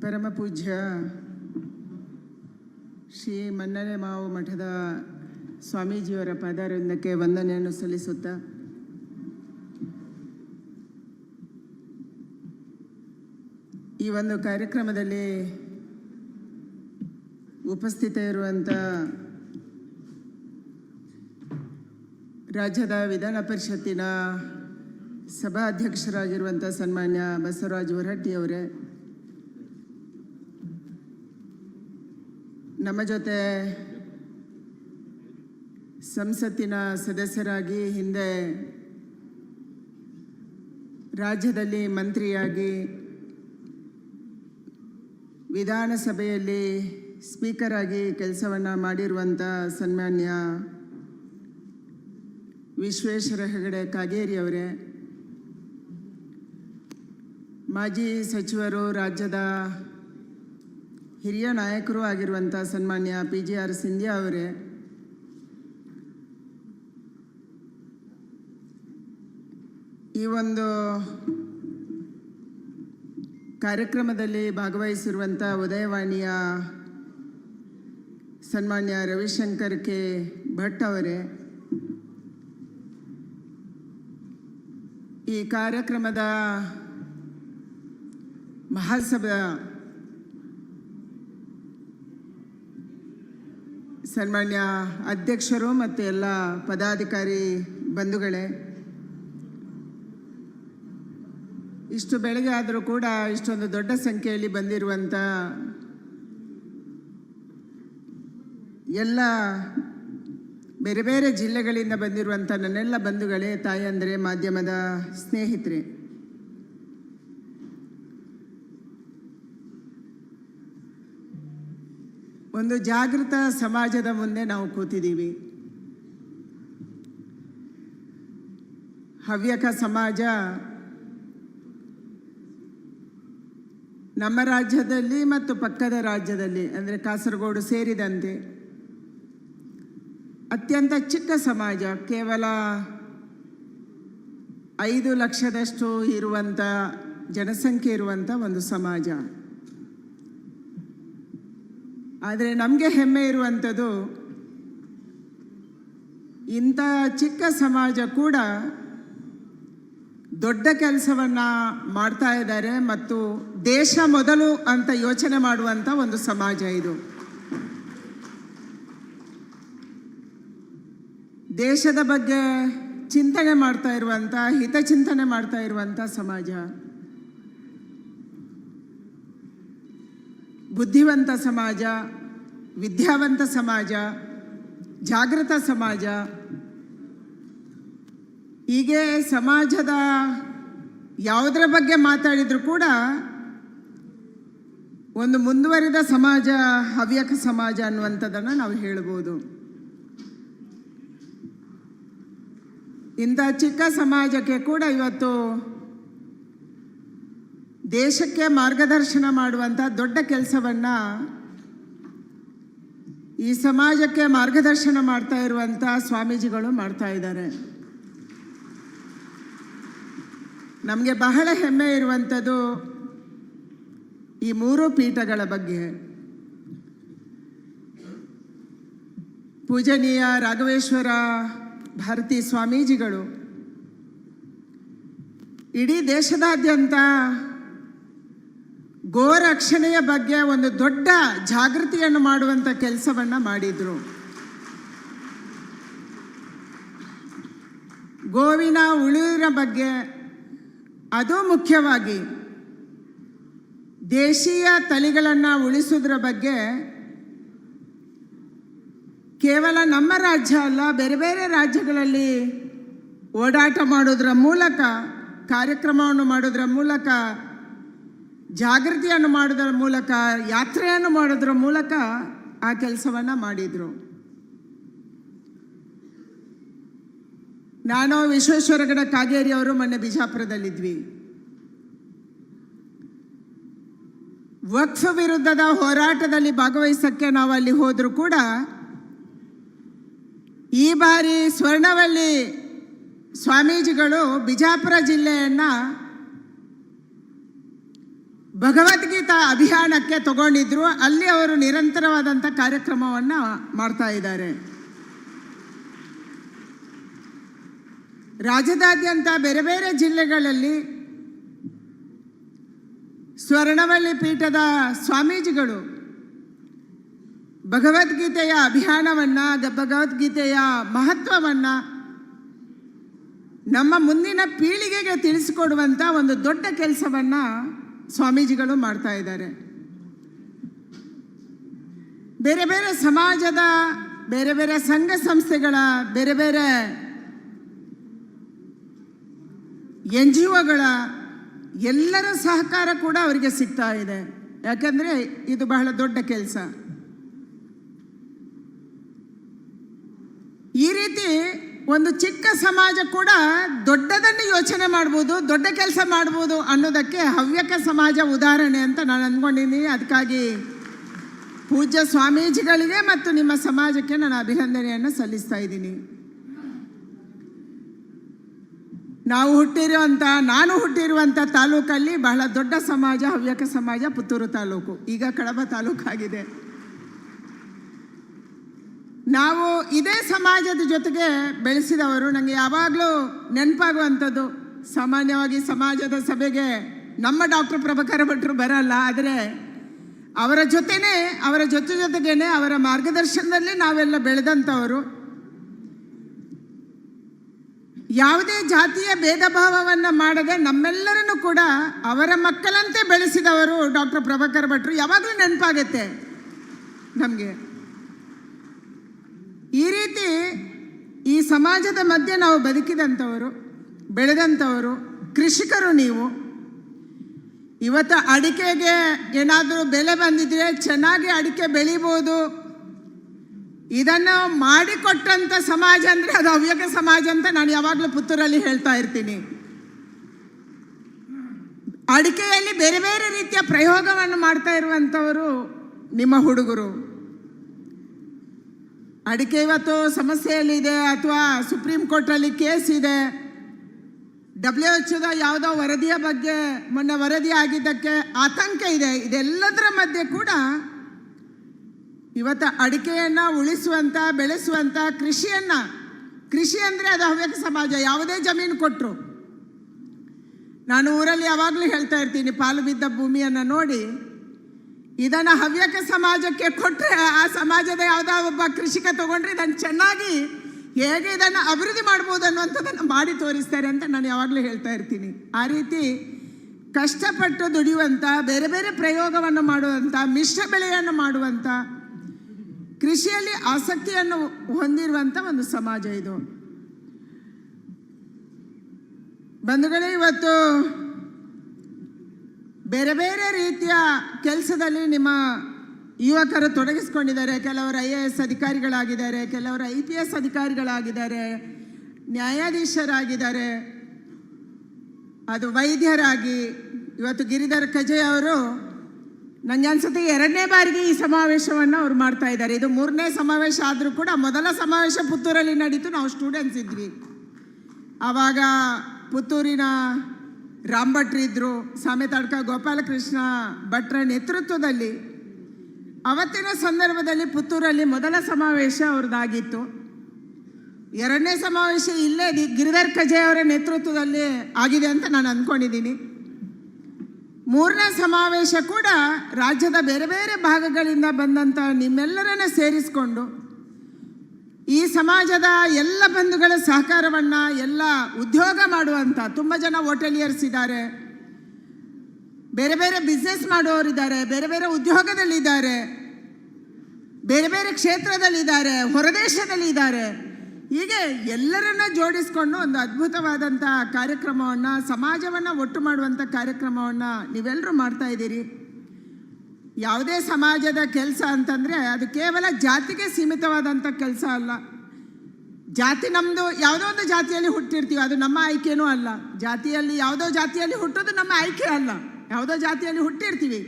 ಪರಮ ಪೂಜ್ಯ ಶ್ರೀ ಮನ್ನನೆ ಮಾವು ಮಠದ ಸ್ವಾಮೀಜಿಯವರ ಪಾದಾರವಿಂದಕ್ಕೆ ವಂದನೆಯನ್ನು ಸಲ್ಲಿಸುತ್ತಾ ಈ ಒಂದು ಕಾರ್ಯಕ್ರಮದಲ್ಲಿ ಉಪಸ್ಥಿತ ಇರುವಂಥ ರಾಜ್ಯದ ವಿಧಾನ ಪರಿಷತ್ತಿನ ಸಭಾಧ್ಯಕ್ಷರಾಗಿರುವಂಥ ಸನ್ಮಾನ್ಯ ಬಸವರಾಜ್ ಹೊರಟ್ಟಿಯವರೇ ನಮ್ಮ ಜೊತೆ ಸಂಸತ್ತಿನ ಸದಸ್ಯರಾಗಿ, ಹಿಂದೆ ರಾಜ್ಯದಲ್ಲಿ ಮಂತ್ರಿಯಾಗಿ, ವಿಧಾನಸಭೆಯಲ್ಲಿ ಸ್ಪೀಕರ್ ಆಗಿ ಕೆಲಸವನ್ನು ಮಾಡಿರುವಂಥ ಸನ್ಮಾನ್ಯ ವಿಶ್ವೇಶ್ವರ ಹೆಗಡೆ ಕಾಗೇರಿ ಅವರೇ, ಮಾಜಿ ಸಚಿವರು ರಾಜ್ಯದ ಹಿರಿಯ ನಾಯಕರು ಆಗಿರುವಂಥ ಸನ್ಮಾನ್ಯ ಪಿ ಜಿ ಆರ್ ಸಿಂಧ್ಯಾ ಅವರೇ. ಈ ಒಂದು ಕಾರ್ಯಕ್ರಮದಲ್ಲಿ ಭಾಗವಹಿಸಿರುವಂಥ ಉದಯವಾಣಿಯ ಸನ್ಮಾನ್ಯ ರವಿಶಂಕರ್ ಕೆ. ಭಟ್ ಅವರೇ, ಈ ಕಾರ್ಯಕ್ರಮದ ಮಹಾಸಭಾ ಸನ್ಮಾನ್ಯ ಅಧ್ಯಕ್ಷರು ಮತ್ತು ಎಲ್ಲ ಪದಾಧಿಕಾರಿ ಬಂಧುಗಳೇ, ಇಷ್ಟು ಬೆಳಗ್ಗೆ ಆದರೂ ಕೂಡ ಇಷ್ಟೊಂದು ದೊಡ್ಡ ಸಂಖ್ಯೆಯಲ್ಲಿ ಬಂದಿರುವಂಥ ಎಲ್ಲ ಬೇರೆ ಬೇರೆ ಜಿಲ್ಲೆಗಳಿಂದ ಬಂದಿರುವಂಥ ನನ್ನೆಲ್ಲ ಬಂಧುಗಳೇ ತಾಯಂದರೆ ಮಾಧ್ಯಮದ ಸ್ನೇಹಿತರೆ. ಒಂದು ಜಾಗೃತ ಸಮಾಜದ ಮುಂದೆ ನಾವು ಕೂತಿದ್ದೀವಿ. ಹವ್ಯಕ ಸಮಾಜ ನಮ್ಮ ರಾಜ್ಯದಲ್ಲಿ ಮತ್ತು ಪಕ್ಕದ ರಾಜ್ಯದಲ್ಲಿ, ಅಂದರೆ ಕಾಸರಗೋಡು ಸೇರಿದಂತೆ, ಅತ್ಯಂತ ಚಿಕ್ಕ ಸಮಾಜ, ಕೇವಲ ಐದು ಲಕ್ಷದಷ್ಟು ಇರುವಂಥ ಜನಸಂಖ್ಯೆ ಇರುವಂಥ ಒಂದು ಸಮಾಜ. ಆದರೆ ನಮಗೆ ಹೆಮ್ಮೆ ಇರುವಂಥದ್ದು ಇಂಥ ಚಿಕ್ಕ ಸಮಾಜ ಕೂಡ ದೊಡ್ಡ ಕೆಲಸವನ್ನು ಮಾಡ್ತಾ ಇದ್ದಾರೆ ಮತ್ತು ದೇಶ ಮೊದಲು ಅಂತ ಯೋಚನೆ ಮಾಡುವಂಥ ಒಂದು ಸಮಾಜ ಇದು. ದೇಶದ ಬಗ್ಗೆ ಚಿಂತನೆ ಮಾಡ್ತಾ ಇರುವಂಥ, ಹಿತಚಿಂತನೆ ಮಾಡ್ತಾ ಇರುವಂಥ ಸಮಾಜ. ಬುದ್ಧಿವಂತ ಸಮಾಜ ವಿದ್ಯಾವಂತ ಸಮಾಜ, ಜಾಗೃತ ಸಮಾಜ, ಹೀಗೆ ಸಮಾಜದ ಯಾವುದರ ಬಗ್ಗೆ ಮಾತಾಡಿದರೂ ಕೂಡ ಒಂದು ಮುಂದುವರಿದ ಸಮಾಜ, ಹವ್ಯಕ ಸಮಾಜ ಅನ್ನುವಂಥದ್ದನ್ನು ನಾವು ಹೇಳ್ಬೋದು. ಇಂಥ ಚಿಕ್ಕ ಸಮಾಜಕ್ಕೆ ಕೂಡ ಇವತ್ತು ದೇಶಕ್ಕೆ ಮಾರ್ಗದರ್ಶನ ಮಾಡುವಂಥ ದೊಡ್ಡ ಕೆಲಸವನ್ನು ಈ ಸಮಾಜಕ್ಕೆ ಮಾರ್ಗದರ್ಶನ ಮಾಡ್ತಾ ಇರುವಂಥ ಸ್ವಾಮೀಜಿಗಳು ಮಾಡ್ತಾ ಇದ್ದಾರೆ. ನಮಗೆ ಬಹಳ ಹೆಮ್ಮೆ ಇರುವಂಥದ್ದು ಈ ಮೂರು ಪೀಠಗಳ ಬಗ್ಗೆ. ಪೂಜನೀಯ ರಾಘವೇಶ್ವರ ಭಾರತಿ ಸ್ವಾಮೀಜಿಗಳು. ಇಡೀ ದೇಶದಾದ್ಯಂತ ಗೋರಕ್ಷಣೆಯ ಬಗ್ಗೆ ಒಂದು ದೊಡ್ಡ ಜಾಗೃತಿಯನ್ನು ಮಾಡುವಂಥ ಕೆಲಸವನ್ನು ಮಾಡಿದರು. ಗೋವಿನ ಉಳಿವಿನ ಬಗ್ಗೆ ಅದು ಮುಖ್ಯವಾಗಿ ದೇಶೀಯ ತಳಿಗಳನ್ನು ಉಳಿಸೋದ್ರ ಬಗ್ಗೆ ಕೇವಲ ನಮ್ಮ ರಾಜ್ಯ ಅಲ್ಲ, ಬೇರೆ ಬೇರೆ ರಾಜ್ಯಗಳಲ್ಲಿ ಓಡಾಟ ಮಾಡೋದ್ರ ಮೂಲಕ, ಕಾರ್ಯಕ್ರಮವನ್ನು ಮಾಡೋದ್ರ ಮೂಲಕ ಜಾಗೃತಿಯನ್ನು ಮಾಡೋದ್ರ ಮೂಲಕ, ಯಾತ್ರೆಯನ್ನು ಮಾಡೋದ್ರ ಮೂಲಕ ಆ ಕೆಲಸವನ್ನು ಮಾಡಿದರು. ನಾನು ವಿಶ್ವೇಶ್ವರಗಡ ಕಾಗೇರಿ ಅವರು ಮೊನ್ನೆ ಬಿಜಾಪುರದಲ್ಲಿದ್ವಿ. ವಕ್ಫ್ ವಿರುದ್ಧದ ಹೋರಾಟದಲ್ಲಿ ಭಾಗವಹಿಸಕ್ಕೆ ನಾವು ಅಲ್ಲಿ ಹೋದರೂ ಕೂಡ, ಈ ಬಾರಿ ಸ್ವರ್ಣವಳ್ಳಿ ಸ್ವಾಮೀಜಿಗಳು ಬಿಜಾಪುರ ಜಿಲ್ಲೆಯನ್ನು ಭಗವದ್ಗೀತಾ ಅಭಿಯಾನಕ್ಕೆ ತಗೊಂಡಿದ್ರು, ಅಲ್ಲಿ ಅವರು ನಿರಂತರವಾದಂಥ ಕಾರ್ಯಕ್ರಮವನ್ನು ಮಾಡ್ತಾ ಇದ್ದಾರೆ. ರಾಜ್ಯದಾದ್ಯಂತ ಬೇರೆ ಬೇರೆ ಜಿಲ್ಲೆಗಳಲ್ಲಿ ಸ್ವರ್ಣವಳ್ಳಿ ಪೀಠದ ಸ್ವಾಮೀಜಿಗಳು ಭಗವದ್ಗೀತೆಯ ಅಭಿಯಾನವನ್ನು ಭಗವದ್ಗೀತೆಯ ಮಹತ್ವವನ್ನು ನಮ್ಮ ಮುಂದಿನ ಪೀಳಿಗೆಗೆ ತಿಳಿಸಿಕೊಡುವಂಥ ಒಂದು ದೊಡ್ಡ ಕೆಲಸವನ್ನು ಸ್ವಾಮೀಜಿಗಳು ಮಾಡ್ತಾ ಇದ್ದಾರೆ. ಬೇರೆ ಬೇರೆ ಸಮಾಜದ, ಬೇರೆ ಬೇರೆ ಸಂಘ ಸಂಸ್ಥೆಗಳ, ಬೇರೆ ಬೇರೆ ಎನ್ ಜಿ ಒಗಳ ಎಲ್ಲರ ಸಹಕಾರ ಕೂಡ ಅವರಿಗೆ ಸಿಗ್ತಾ ಇದೆ. ಯಾಕಂದರೆ ಇದು ಬಹಳ ದೊಡ್ಡ ಕೆಲಸ. ಈ ರೀತಿ ಒಂದು ಚಿಕ್ಕ ಸಮಾಜ ಕೂಡ ದೊಡ್ಡದನ್ನು ಯೋಚನೆ ಮಾಡ್ಬೋದು, ದೊಡ್ಡ ಕೆಲಸ ಮಾಡ್ಬೋದು ಅನ್ನೋದಕ್ಕೆ ಹವ್ಯಕ ಸಮಾಜ ಉದಾಹರಣೆ ಅಂತ ನಾನು ಅಂದ್ಕೊಂಡಿದ್ದೀನಿ. ಅದಕ್ಕಾಗಿ ಪೂಜ್ಯ ಸ್ವಾಮೀಜಿಗಳಿಗೆ ಮತ್ತು ನಿಮ್ಮ ಸಮಾಜಕ್ಕೆ ನಾನು ಅಭಿನಂದನೆಯನ್ನು ಸಲ್ಲಿಸ್ತಾ ಇದ್ದೀನಿ. ನಾವು ಹುಟ್ಟಿರುವಂಥ, ನಾನು ಹುಟ್ಟಿರುವಂಥ ತಾಲೂಕಲ್ಲಿ ಬಹಳ ದೊಡ್ಡ ಸಮಾಜ, ಹವ್ಯಕ ಸಮಾಜ ಪುತ್ತೂರು ತಾಲೂಕು. ಈಗ ಕಡಬ ತಾಲೂಕಾಗಿದೆ. ನಾವು ಇದೇ ಸಮಾಜದ ಜೊತೆಗೆ ಬೆಳೆಸಿದವರು ನನಗೆ ಯಾವಾಗಲೂ ನೆನಪಾಗುವಂಥದ್ದು. ಸಾಮಾನ್ಯವಾಗಿ ಸಮಾಜದ ಸಭೆಗೆ ನಮ್ಮ ಡಾಕ್ಟರ್ ಪ್ರಭಾಕರ ಭಟ್ರು ಬರಲ್ಲ, ಆದರೆ ಅವರ ಜೊತೆನೇ, ಅವರ ಜೊತೆ ಜೊತೆಗೇನೆ ಅವರ ಮಾರ್ಗದರ್ಶನದಲ್ಲಿ ನಾವೆಲ್ಲ ಬೆಳೆದಂಥವರು. ಯಾವುದೇ ಜಾತಿಯ ಭೇದ ಭಾವವನ್ನು ಮಾಡದೆ ನಮ್ಮೆಲ್ಲರನ್ನು ಕೂಡ ಅವರ ಮಕ್ಕಳಂತೆ ಬೆಳೆಸಿದವರು ಡಾಕ್ಟರ್ ಪ್ರಭಾಕರ್ ಭಟ್ರು. ಯಾವಾಗಲೂ ನೆನಪಾಗತ್ತೆ ನಮಗೆ. ಈ ರೀತಿ ಈ ಸಮಾಜದ ಮಧ್ಯೆ ನಾವು ಬದುಕಿದಂಥವರು, ಬೆಳೆದಂಥವರು, ಕೃಷಿಕರು ನೀವು. ಇವತ್ತು ಅಡಿಕೆಗೆ ಏನಾದರೂ ಬೆಲೆ ಬಂದಿದ್ರೆ ಚೆನ್ನಾಗಿ ಅಡಿಕೆ ಬೆಳಿಬೋದು. ಇದನ್ನು ಮಾಡಿಕೊಟ್ಟಂಥ ಸಮಾಜ ಅಂದರೆ ಅದು ಹವ್ಯಕ ಸಮಾಜ ಅಂತ ನಾನು ಯಾವಾಗಲೂ ಪುತ್ತೂರಲ್ಲಿ ಹೇಳ್ತಾ ಇರ್ತೀನಿ. ಅಡಿಕೆಯಲ್ಲಿ ಬೇರೆ ಬೇರೆ ರೀತಿಯ ಪ್ರಯೋಗವನ್ನು ಮಾಡ್ತಾ ಇರುವಂಥವರು ನಿಮ್ಮ ಹುಡುಗರು. ಅಡಿಕೆ ಇವತ್ತು ಸಮಸ್ಯೆಯಲ್ಲಿದೆ ಅಥವಾ ಸುಪ್ರೀಂ ಕೋರ್ಟಲ್ಲಿ ಕೇಸ್ ಇದೆ. ಡಬ್ಲ್ಯೂ ಎಚ್ದ ಯಾವುದೋ ವರದಿಯ ಬಗ್ಗೆ ಮೊನ್ನೆ ವರದಿ ಆಗಿದ್ದಕ್ಕೆ ಆತಂಕ ಇದೆ. ಇದೆಲ್ಲದರ ಮಧ್ಯೆ ಕೂಡ ಇವತ್ತು ಅಡಿಕೆಯನ್ನು ಉಳಿಸುವಂಥ ಬೆಳೆಸುವಂಥ ಕೃಷಿಯನ್ನು, ಕೃಷಿ ಅಂದರೆ ಅದು ಹವ್ಯಕ ಸಮಾಜ, ಯಾವುದೇ ಜಮೀನು ಕೊಟ್ಟರು ನಾನು ಊರಲ್ಲಿ ಯಾವಾಗಲೂ ಹೇಳ್ತಾ ಇರ್ತೀನಿ, ಪಾಲು ಬಿದ್ದ ಭೂಮಿಯನ್ನು ನೋಡಿ. ಇದನ್ನು ಹವ್ಯಕ ಸಮಾಜಕ್ಕೆ ಕೊಟ್ಟರೆ ಆ ಸಮಾಜದ ಯಾವುದೋ ಒಬ್ಬ ಕೃಷಿಕ ತಗೊಂಡ್ರೆ ಇದನ್ನು ಚೆನ್ನಾಗಿ ಹೇಗೆ ಇದನ್ನು ಅಭಿವೃದ್ಧಿ ಮಾಡ್ಬೋದು ಅನ್ನುವಂಥದ್ದನ್ನು ಮಾಡಿ ತೋರಿಸ್ತಾರೆ ಅಂತ ನಾನು ಯಾವಾಗಲೂ ಹೇಳ್ತಾ ಇರ್ತೀನಿ. ಆ ರೀತಿ ಕಷ್ಟಪಟ್ಟು ದುಡಿಯುವಂಥ, ಬೇರೆ ಬೇರೆ ಪ್ರಯೋಗವನ್ನು ಮಾಡುವಂಥ, ಮಿಶ್ರ ಬೆಳೆಯನ್ನು ಮಾಡುವಂಥ, ಕೃಷಿಯಲ್ಲಿ ಆಸಕ್ತಿಯನ್ನು ಹೊಂದಿರುವಂಥ ಒಂದು ಸಮಾಜ ಇದು. ಬಂಧುಗಳೇ, ಇವತ್ತು ಬೇರೆ ಬೇರೆ ರೀತಿಯ ಕೆಲಸದಲ್ಲಿ ನಿಮ್ಮ ಯುವಕರು ತೊಡಗಿಸ್ಕೊಂಡಿದ್ದಾರೆ. ಕೆಲವರು ಐ ಎ ಎಸ್ ಅಧಿಕಾರಿಗಳಾಗಿದ್ದಾರೆ, ಕೆಲವರು ಐ ಪಿ ಎಸ್ ಅಧಿಕಾರಿಗಳಾಗಿದ್ದಾರೆ, ನ್ಯಾಯಾಧೀಶರಾಗಿದ್ದಾರೆ. ಅದು ವೈದ್ಯರಾಗಿ ಇವತ್ತು ಗಿರಿಧರ್ ಕಜೆ ಅವರು ನನಗೆ ಅನ್ಸುತ್ತೆ ಎರಡನೇ ಬಾರಿಗೆ ಈ ಸಮಾವೇಶವನ್ನು ಅವ್ರು ಮಾಡ್ತಾ ಇದ್ದಾರೆ. ಇದು ಮೂರನೇ ಸಮಾವೇಶ ಆದರೂ ಕೂಡ ಮೊದಲ ಸಮಾವೇಶ ಪುತ್ತೂರಲ್ಲಿ ನಡೀತು. ನಾವು ಸ್ಟೂಡೆಂಟ್ಸ್ ಇದ್ವಿ. ಆವಾಗ ಪುತ್ತೂರಿನ ರಾಮ್ ಭಟ್ರು ಇದ್ದರು ಸಾಮೆತಾಡ್ಕ ಗೋಪಾಲಕೃಷ್ಣ ಭಟ್ರ ನೇತೃತ್ವದಲ್ಲಿ. ಅವತ್ತಿನ ಸಂದರ್ಭದಲ್ಲಿ ಪುತ್ತೂರಲ್ಲಿ ಮೊದಲ ಸಮಾವೇಶ ಅವ್ರದ್ದಾಗಿತ್ತು. ಎರಡನೇ ಸಮಾವೇಶ ಇಲ್ಲೇ ಗಿರಿಧರ್ ಕಜೆ ಅವರ ನೇತೃತ್ವದಲ್ಲಿ ಆಗಿದೆ ಅಂತ ನಾನು ಅಂದ್ಕೊಂಡಿದ್ದೀನಿ ಮೂರನೇ ಸಮಾವೇಶ ಕೂಡ ರಾಜ್ಯದ ಬೇರೆ ಬೇರೆ ಭಾಗಗಳಿಂದ ಬಂದಂಥ ನಿಮ್ಮೆಲ್ಲರನ್ನ ಸೇರಿಸಿಕೊಂಡು ಈ ಸಮಾಜದ ಎಲ್ಲ ಬಂಧುಗಳ ಸಹಕಾರವನ್ನು ಎಲ್ಲ ಉದ್ಯೋಗ ಮಾಡುವಂಥ ತುಂಬ ಜನ ಹೋಟೆಲಿಯರ್ಸ್ ಇದ್ದಾರೆ. ಬೇರೆ ಬೇರೆ ಬಿಸ್ನೆಸ್ ಮಾಡುವವರಿದ್ದಾರೆ ಬೇರೆ ಬೇರೆ ಉದ್ಯೋಗದಲ್ಲಿದ್ದಾರೆ ಬೇರೆ ಬೇರೆ ಕ್ಷೇತ್ರದಲ್ಲಿದ್ದಾರೆ ಹೊರದೇಶದಲ್ಲಿ ಇದ್ದಾರೆ. ಹೀಗೆ ಎಲ್ಲರನ್ನ ಜೋಡಿಸ್ಕೊಂಡು ಒಂದು ಅದ್ಭುತವಾದಂಥ ಕಾರ್ಯಕ್ರಮವನ್ನು, ಸಮಾಜವನ್ನು ಒಟ್ಟು ಮಾಡುವಂಥ ಕಾರ್ಯಕ್ರಮವನ್ನು ನೀವೆಲ್ಲರೂ ಮಾಡ್ತಾ ಇದ್ದೀರಿ. ಯಾವುದೇ ಸಮಾಜದ ಕೆಲಸ ಅಂತಂದರೆ ಅದು ಕೇವಲ ಜಾತಿಗೆ ಸೀಮಿತವಾದಂಥ ಕೆಲಸ ಅಲ್ಲ. ಜಾತಿ ನಮ್ಮದು ಯಾವುದೋ ಒಂದು ಜಾತಿಯಲ್ಲಿ ಹುಟ್ಟಿರ್ತೀವಿ, ಅದು ನಮ್ಮ ಆಯ್ಕೆನೂ ಅಲ್ಲ. ಜಾತಿಯಲ್ಲಿ ಯಾವುದೋ ಜಾತಿಯಲ್ಲಿ ಹುಟ್ಟೋದು ನಮ್ಮ ಆಯ್ಕೆ ಅಲ್ಲ. ಯಾವುದೋ ಜಾತಿಯಲ್ಲಿ ಹುಟ್ಟಿರ್ತೀವಿ.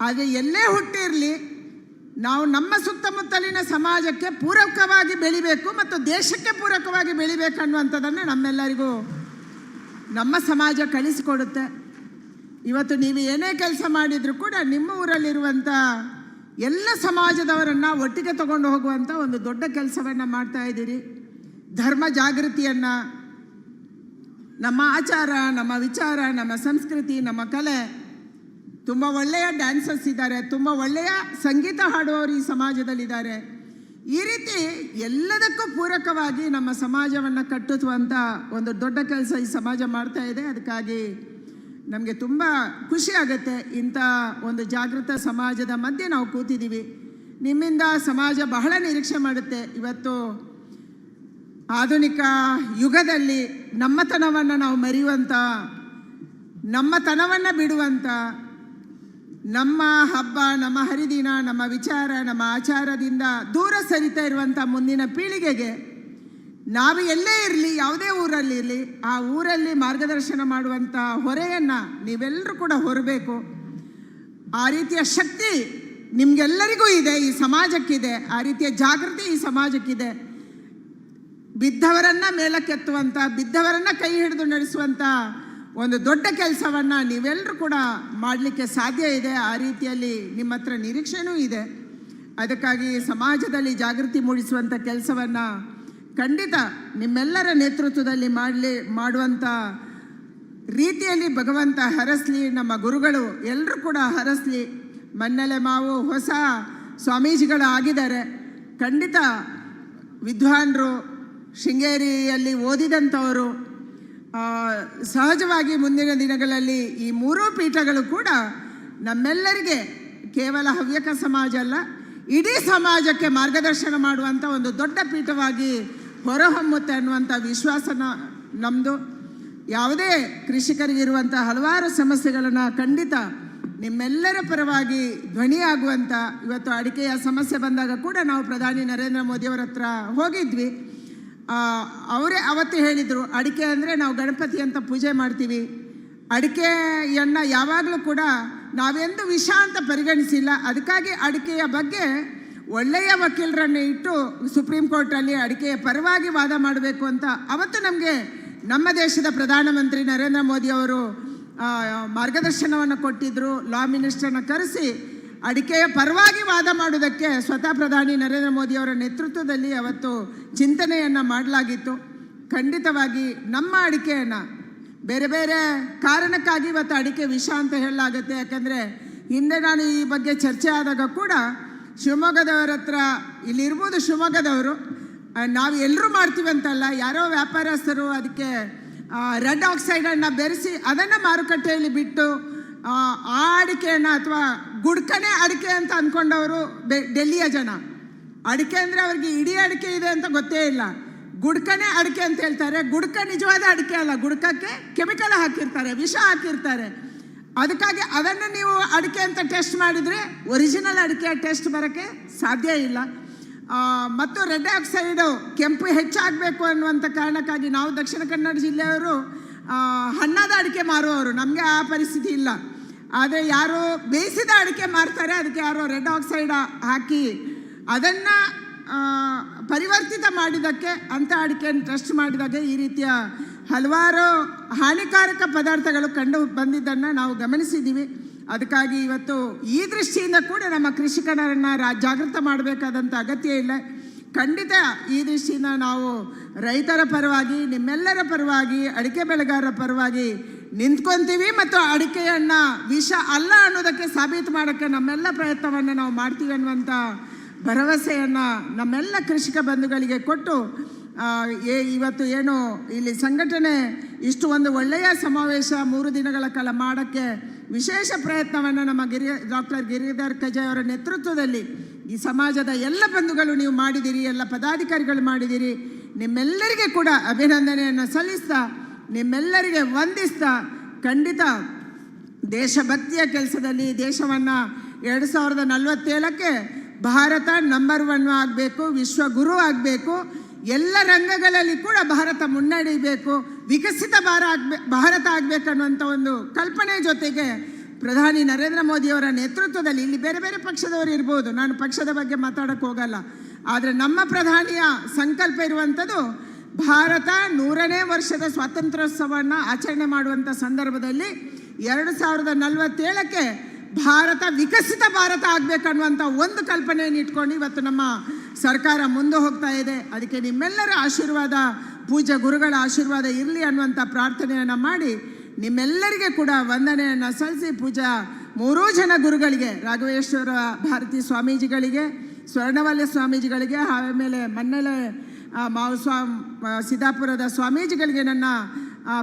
ಆದರೆ ಎಲ್ಲೇ ಹುಟ್ಟಿರಲಿ, ನಾವು ನಮ್ಮ ಸುತ್ತಮುತ್ತಲಿನ ಸಮಾಜಕ್ಕೆ ಪೂರಕವಾಗಿ ಬೆಳಿಬೇಕು ಮತ್ತು ದೇಶಕ್ಕೆ ಪೂರಕವಾಗಿ ಬೆಳಿಬೇಕು ಅನ್ನುವಂಥದ್ದನ್ನು ನಮ್ಮೆಲ್ಲರಿಗೂ ನಮ್ಮ ಸಮಾಜ ಕಲಿಸಿಕೊಡುತ್ತೆ ಇವತ್ತು ನೀವು ಏನೇ ಕೆಲಸ ಮಾಡಿದರೂ ಕೂಡ ನಿಮ್ಮ ಊರಲ್ಲಿರುವಂಥ ಎಲ್ಲ ಸಮಾಜದವರನ್ನು ಒಟ್ಟಿಗೆ ತಗೊಂಡು ಹೋಗುವಂಥ ಒಂದು ದೊಡ್ಡ ಕೆಲಸವನ್ನು ಮಾಡ್ತಾ ಇದ್ದೀರಿ. ಧರ್ಮ ಜಾಗೃತಿಯನ್ನು, ನಮ್ಮ ಆಚಾರ, ನಮ್ಮ ವಿಚಾರ, ನಮ್ಮ ಸಂಸ್ಕೃತಿ, ನಮ್ಮ ಕಲೆ ತುಂಬ ಒಳ್ಳೆಯ ಡ್ಯಾನ್ಸರ್ಸ್ ಇದ್ದಾರೆ, ತುಂಬ ಒಳ್ಳೆಯ ಸಂಗೀತ ಹಾಡುವವರು ಈ ಸಮಾಜದಲ್ಲಿದ್ದಾರೆ. ಈ ರೀತಿ ಎಲ್ಲದಕ್ಕೂ ಪೂರಕವಾಗಿ ನಮ್ಮ ಸಮಾಜವನ್ನು ಕಟ್ಟಿಸುವಂಥ ಒಂದು ದೊಡ್ಡ ಕೆಲಸ ಈ ಸಮಾಜ ಮಾಡ್ತಾ ಇದೆ. ಅದಕ್ಕಾಗಿ ನಮಗೆ ತುಂಬ ಖುಷಿ ಆಗುತ್ತೆ ಇಂಥ ಒಂದು ಜಾಗೃತ ಸಮಾಜದ ಮಧ್ಯೆ ನಾವು ಕೂತಿದ್ದೀವಿ. ನಿಮ್ಮಿಂದ ಸಮಾಜ ಬಹಳ ನಿರೀಕ್ಷೆ ಮಾಡುತ್ತೆ. ಇವತ್ತು ಆಧುನಿಕ ಯುಗದಲ್ಲಿ ನಮ್ಮತನವನ್ನು ನಾವು ಮರೆಯುವಂಥ ನಮ್ಮತನವನ್ನು ಬಿಡುವಂಥ ನಮ್ಮ ಹಬ್ಬ, ನಮ್ಮ ಹರಿದಿನ, ನಮ್ಮ ವಿಚಾರ, ನಮ್ಮ ಆಚಾರದಿಂದ ದೂರ ಸರಿತಾ ಇರುವಂಥ ಮುಂದಿನ ಪೀಳಿಗೆಗೆ ನಾವು ಎಲ್ಲೇ ಇರಲಿ, ಯಾವುದೇ ಊರಲ್ಲಿ ಇರಲಿ, ಆ ಊರಲ್ಲಿ ಮಾರ್ಗದರ್ಶನ ಮಾಡುವಂಥ ಹೊರೆಯನ್ನು ನೀವೆಲ್ಲರೂ ಕೂಡ ಹೊರಬೇಕು. ಆ ರೀತಿಯ ಶಕ್ತಿ ನಿಮಗೆಲ್ಲರಿಗೂ ಇದೆ, ಈ ಸಮಾಜಕ್ಕಿದೆ, ಆ ರೀತಿಯ ಜಾಗೃತಿ ಈ ಸಮಾಜಕ್ಕಿದೆ. ಬಿದ್ದವರನ್ನ ಮೇಲಕ್ಕೆತ್ತುವಂಥ ಬಿದ್ದವರನ್ನ ಕೈ ಹಿಡಿದು ನಡೆಸುವಂಥ ಒಂದು ದೊಡ್ಡ ಕೆಲಸವನ್ನು ನೀವೆಲ್ಲರೂ ಕೂಡ ಮಾಡಲಿಕ್ಕೆ ಸಾಧ್ಯ ಇದೆ, ಆ ರೀತಿಯಲ್ಲಿ ನಿಮ್ಮ ಹತ್ರ ನಿರೀಕ್ಷೆಯೂ ಇದೆ. ಅದಕ್ಕಾಗಿ ಸಮಾಜದಲ್ಲಿ ಜಾಗೃತಿ ಮೂಡಿಸುವಂಥ ಕೆಲಸವನ್ನು ಖಂಡಿತ ನಿಮ್ಮೆಲ್ಲರ ನೇತೃತ್ವದಲ್ಲಿ ಮಾಡಲಿ ಮಾಡುವಂಥ ರೀತಿಯಲ್ಲಿ ಭಗವಂತ ಹರಸ್ಲಿ, ನಮ್ಮ ಗುರುಗಳು ಎಲ್ಲರೂ ಕೂಡ ಹರಸ್ಲಿ. ಮನ್ನೆಲೆ ಮಾವು ಹೊಸ ಸ್ವಾಮೀಜಿಗಳು ಆಗಿದ್ದಾರೆ ಖಂಡಿತ ವಿದ್ವಾಂಸರು ಶೃಂಗೇರಿಯಲ್ಲಿ ಓದಿದಂಥವರು ಸಹಜವಾಗಿ ಮುಂದಿನ ದಿನಗಳಲ್ಲಿ ಈ ಮೂರೂ ಪೀಠಗಳು ಕೂಡ ನಮ್ಮೆಲ್ಲರಿಗೆ ಕೇವಲ ಹವ್ಯಕ ಸಮಾಜ ಅಲ್ಲ, ಇಡೀ ಸಮಾಜಕ್ಕೆ ಮಾರ್ಗದರ್ಶನ ಮಾಡುವಂಥ ಒಂದು ದೊಡ್ಡ ಪೀಠವಾಗಿ ಹೊರಹೊಮ್ಮುತ್ತೆ ಅನ್ನುವಂಥ ವಿಶ್ವಾಸನ ನಮ್ಮದು ಯಾವುದೇ ಕೃಷಿಕರಿಗಿರುವಂಥ ಹಲವಾರು ಸಮಸ್ಯೆಗಳನ್ನು ಖಂಡಿತ ನಿಮ್ಮೆಲ್ಲರ ಪರವಾಗಿ ಧ್ವನಿಯಾಗುವಂಥ ಇವತ್ತು ಅಡಿಕೆಯ ಸಮಸ್ಯೆ ಬಂದಾಗ ಕೂಡ ನಾವು ಪ್ರಧಾನಿ ನರೇಂದ್ರ ಮೋದಿಯವರ ಹತ್ರ ಹೋಗಿದ್ವಿ. ಅವರೇ ಅವತ್ತು ಹೇಳಿದರು, ಅಡಿಕೆ ಅಂದರೆ ನಾವು ಗಣಪತಿ ಅಂತ ಪೂಜೆ ಮಾಡ್ತೀವಿ. ಅಡಿಕೆಯನ್ನು ಯಾವಾಗಲೂ ಕೂಡ ನಾವೆಂದು ವಿಷ ಅಂತ ಪರಿಗಣಿಸಿಲ್ಲ. ಅದಕ್ಕಾಗಿ ಅಡಿಕೆಯ ಬಗ್ಗೆ ಒಳ್ಳೆಯ ವಕೀಲರನ್ನು ಇಟ್ಟು ಸುಪ್ರೀಂ ಕೋರ್ಟಲ್ಲಿ ಅಡಿಕೆಯ ಪರವಾಗಿ ವಾದ ಮಾಡಬೇಕು ಅಂತ ಅವತ್ತು ನಮಗೆ ನಮ್ಮ ದೇಶದ ಪ್ರಧಾನಮಂತ್ರಿ ನರೇಂದ್ರ ಮೋದಿ ಅವರು ಮಾರ್ಗದರ್ಶನವನ್ನು ಕೊಟ್ಟಿದ್ದರು ಲಾ ಮಿನಿಸ್ಟರ್ನ ಕರೆಸಿ ಅಡಿಕೆಯ ಪರವಾಗಿ ವಾದ ಮಾಡುವುದಕ್ಕೆ ಸ್ವತಃ ಪ್ರಧಾನಿ ನರೇಂದ್ರ ಮೋದಿ ಅವರ ನೇತೃತ್ವದಲ್ಲಿ ಅವತ್ತು ಚಿಂತನೆಯನ್ನು ಮಾಡಲಾಗಿತ್ತು. ಖಂಡಿತವಾಗಿ ನಮ್ಮ ಅಡಿಕೆಯನ್ನು, ಬೇರೆ ಬೇರೆ ಕಾರಣಕ್ಕಾಗಿ ಇವತ್ತು ಅಡಿಕೆ ವಿಷ ಅಂತ ಹೇಳಲಾಗುತ್ತೆ. ಯಾಕಂದರೆ ಹಿಂದೆ ನಾನು ಈ ಬಗ್ಗೆ ಚರ್ಚೆ ಆದಾಗ ಕೂಡ ಶಿವಮೊಗ್ಗದವರ ಹತ್ರ ಇಲ್ಲಿರ್ಬೋದು ಶಿವಮೊಗ್ಗದವರು ನಾವು ಎಲ್ಲರೂ ಮಾಡ್ತೀವಿ ಅಂತಲ್ಲ, ಯಾರೋ ವ್ಯಾಪಾರಸ್ಥರು ಅದಕ್ಕೆ ರೆಡ್ ಆಕ್ಸೈಡನ್ನು ಬೆರೆಸಿ ಅದನ್ನು ಮಾರುಕಟ್ಟೆಯಲ್ಲಿ ಬಿಟ್ಟು, ಆ ಅಡಿಕೆಯನ್ನು ಅಥವಾ ಗುಡ್ಕನೆ ಅಡಿಕೆ ಅಂತ ಅಂದ್ಕೊಂಡವರು ಡೆಲ್ಲಿಯ ಜನ. ಅಡಿಕೆ ಅಂದರೆ ಅವ್ರಿಗೆ ಇಡೀ ಅಡಿಕೆ ಇದೆ ಅಂತ ಗೊತ್ತೇ ಇಲ್ಲ. ಗುಡ್ಕನೆ ಅಡಿಕೆ ಅಂತ ಹೇಳ್ತಾರೆ. ಗುಡ್ಕ ನಿಜವಾದ ಅಡಿಕೆ ಅಲ್ಲ. ಗುಡ್ಕಕ್ಕೆ ಕೆಮಿಕಲ್ ಹಾಕಿರ್ತಾರೆ, ವಿಷ ಹಾಕಿರ್ತಾರೆ. ಅದಕ್ಕಾಗಿ ಅದನ್ನು ನೀವು ಅಡಿಕೆ ಅಂತ ಟೆಸ್ಟ್ ಮಾಡಿದರೆ ಒರಿಜಿನಲ್ ಅಡಿಕೆ ಟೆಸ್ಟ್ ಬರೋಕ್ಕೆ ಸಾಧ್ಯ ಇಲ್ಲ. ಮತ್ತು ರೆಡ್ ಆಕ್ಸೈಡು ಕೆಂಪು ಹೆಚ್ಚಾಗಬೇಕು ಅನ್ನುವಂಥ ಕಾರಣಕ್ಕಾಗಿ ನಾವು ದಕ್ಷಿಣ ಕನ್ನಡ ಜಿಲ್ಲೆಯವರು ಹಣ್ಣಾದ ಅಡಿಕೆ ಮಾರುವವರು. ನಮಗೆ ಆ ಪರಿಸ್ಥಿತಿ ಇಲ್ಲ. ಆದರೆ ಯಾರು ಬೇಯಿಸಿದ ಅಡಿಕೆ ಮಾರ್ತಾರೆ, ಅದಕ್ಕೆ ಯಾರೋ ರೆಡ್ ಆಕ್ಸೈಡ್ ಹಾಕಿ ಅದನ್ನು ಪರಿವರ್ತಿತ ಮಾಡಿದ್ದಕ್ಕೆ ಅಂಥ ಅಡಿಕೆಯನ್ನು ಟೆಸ್ಟ್ ಮಾಡಿದಾಗ ಈ ರೀತಿಯ ಹಲವಾರು ಹಾನಿಕಾರಕ ಪದಾರ್ಥಗಳು ಕಂಡು ಬಂದಿದ್ದನ್ನು ನಾವು ಗಮನಿಸಿದ್ದೀವಿ. ಅದಕ್ಕಾಗಿ ಇವತ್ತು ಈ ದೃಷ್ಟಿಯಿಂದ ಕೂಡ ನಮ್ಮ ಕೃಷಿಕರನ್ನು ರಾ, ಜಾಗೃತ ಮಾಡಬೇಕಾದಂಥ ಅಗತ್ಯ ಇಲ್ಲ. ಖಂಡಿತ ಈ ದೃಷ್ಟಿಯಿಂದ ನಾವು ರೈತರ ಪರವಾಗಿ, ನಿಮ್ಮೆಲ್ಲರ ಪರವಾಗಿ, ಅಡಿಕೆ ಬೆಳೆಗಾರರ ಪರವಾಗಿ ನಿಂತ್ಕೊಂತೀವಿ ಮತ್ತು ಅಡಿಕೆಯನ್ನು ವಿಷ ಅಲ್ಲ ಅನ್ನೋದಕ್ಕೆ ಸಾಬೀತು ಮಾಡೋಕ್ಕೆ ನಮ್ಮೆಲ್ಲ ಪ್ರಯತ್ನವನ್ನು ನಾವು ಮಾಡ್ತೀವಿ ಅನ್ನುವಂಥ ಭರವಸೆಯನ್ನು ನಮ್ಮೆಲ್ಲ ಕೃಷಿಕ ಬಂಧುಗಳಿಗೆ ಕೊಟ್ಟು ಏ, ಇವತ್ತು ಏನು, ಇಲ್ಲಿ ಸಂಘಟನೆ ಇಷ್ಟು ಒಂದು ಒಳ್ಳೆಯ ಸಮಾವೇಶ ಮೂರು ದಿನಗಳ ಕಾಲ ಮಾಡೋಕ್ಕೆ ವಿಶೇಷ ಪ್ರಯತ್ನವನ್ನು ನಮ್ಮ ಗಿರಿ ಡಾಕ್ಟರ್ ಗಿರಿಧರ್ ಕಜಯ್ ಅವರ ನೇತೃತ್ವದಲ್ಲಿ ಈ ಸಮಾಜದ ಎಲ್ಲ ಬಂಧುಗಳು ನೀವು ಮಾಡಿದ್ದೀರಿ ಎಲ್ಲ ಪದಾಧಿಕಾರಿಗಳು ಮಾಡಿದ್ದೀರಿ ನಿಮ್ಮೆಲ್ಲರಿಗೆ ಕೂಡ ಅಭಿನಂದನೆಯನ್ನು ಸಲ್ಲಿಸ್ತಾ, ನಿಮ್ಮೆಲ್ಲರಿಗೆ ವಂದಿಸ್ತಾ, ಖಂಡಿತ ದೇಶಭಕ್ತಿಯ ಕೆಲಸದಲ್ಲಿ ದೇಶವನ್ನು ಎರಡು ಸಾವಿರದ ನಲವತ್ತೇಳಕ್ಕೆ ಭಾರತ ನಂಬರ್ ಒನ್ ಆಗಬೇಕು ವಿಶ್ವಗುರು ಆಗಬೇಕು. ಎಲ್ಲ ರಂಗಗಳಲ್ಲಿ ಕೂಡ ಭಾರತ ಮುನ್ನಡೆಯಬೇಕು ವಿಕಸಿತ ಭಾರ ಆಗ್ಬೇ, ಭಾರತ ಆಗಬೇಕನ್ನುವಂಥ ಒಂದು ಕಲ್ಪನೆ ಜೊತೆಗೆ ಪ್ರಧಾನಿ ನರೇಂದ್ರ ಮೋದಿಯವರ ನೇತೃತ್ವದಲ್ಲಿ, ಇಲ್ಲಿ ಬೇರೆ ಬೇರೆ ಪಕ್ಷದವರು ಇರ್ಬೋದು, ನಾನು ಪಕ್ಷದ ಬಗ್ಗೆ ಮಾತಾಡೋಕ್ಕೆ ಹೋಗಲ್ಲ, ಆದರೆ ನಮ್ಮ ಪ್ರಧಾನಿಯ ಸಂಕಲ್ಪ ಇರುವಂಥದ್ದು ಭಾರತ ನೂರನೇ ವರ್ಷದ ಸ್ವಾತಂತ್ರ್ಯೋತ್ಸವವನ್ನು ಆಚರಣೆ ಮಾಡುವಂಥ ಸಂದರ್ಭದಲ್ಲಿ ಎರಡು ಸಾವಿರದ ನಲವತ್ತೇಳಕ್ಕೆ ಭಾರತ ವಿಕಸಿತ ಭಾರತ ಆಗಬೇಕನ್ನುವಂಥ ಒಂದು ಕಲ್ಪನೆಯನ್ನು ಇಟ್ಕೊಂಡು ಇವತ್ತು ನಮ್ಮ ಸರ್ಕಾರ ಮುಂದೆ ಹೋಗ್ತಾ ಇದೆ. ಅದಕ್ಕೆ ನಿಮ್ಮೆಲ್ಲರ ಆಶೀರ್ವಾದ ಪೂಜಾ ಗುರುಗಳ ಆಶೀರ್ವಾದ ಇರಲಿ ಅನ್ನುವಂಥ ಪ್ರಾರ್ಥನೆಯನ್ನು ಮಾಡಿ ನಿಮ್ಮೆಲ್ಲರಿಗೆ ಕೂಡ ವಂದನೆಯನ್ನು ಸಲ್ಲಿಸಿ ಪೂಜಾ ಮೂರೂ ಜನ ಗುರುಗಳಿಗೆ, ರಾಘವೇಶ್ವರ ಭಾರತಿ ಸ್ವಾಮೀಜಿಗಳಿಗೆ, ಸ್ವರ್ಣವಲ್ಯ ಸ್ವಾಮೀಜಿಗಳಿಗೆ ಆಮೇಲೆ ಮನ್ನೆಲೆ ಮಾವು ಸ್ವಾ ಸಿದ್ದಾಪುರದ ಸ್ವಾಮೀಜಿಗಳಿಗೆ ನನ್ನ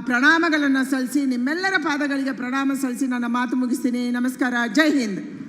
ಪ್ರಣಾಮಗಳನ್ನು ಸಲ್ಲಿಸಿ ನಿಮ್ಮೆಲ್ಲರ ಪಾದಗಳಿಗೆ ಪ್ರಣಾಮ ಸಲ್ಲಿಸಿ ನನ್ನ ಮಾತು ಮುಗಿಸ್ತೀನಿ. ನಮಸ್ಕಾರ. ಜೈ ಹಿಂದ್.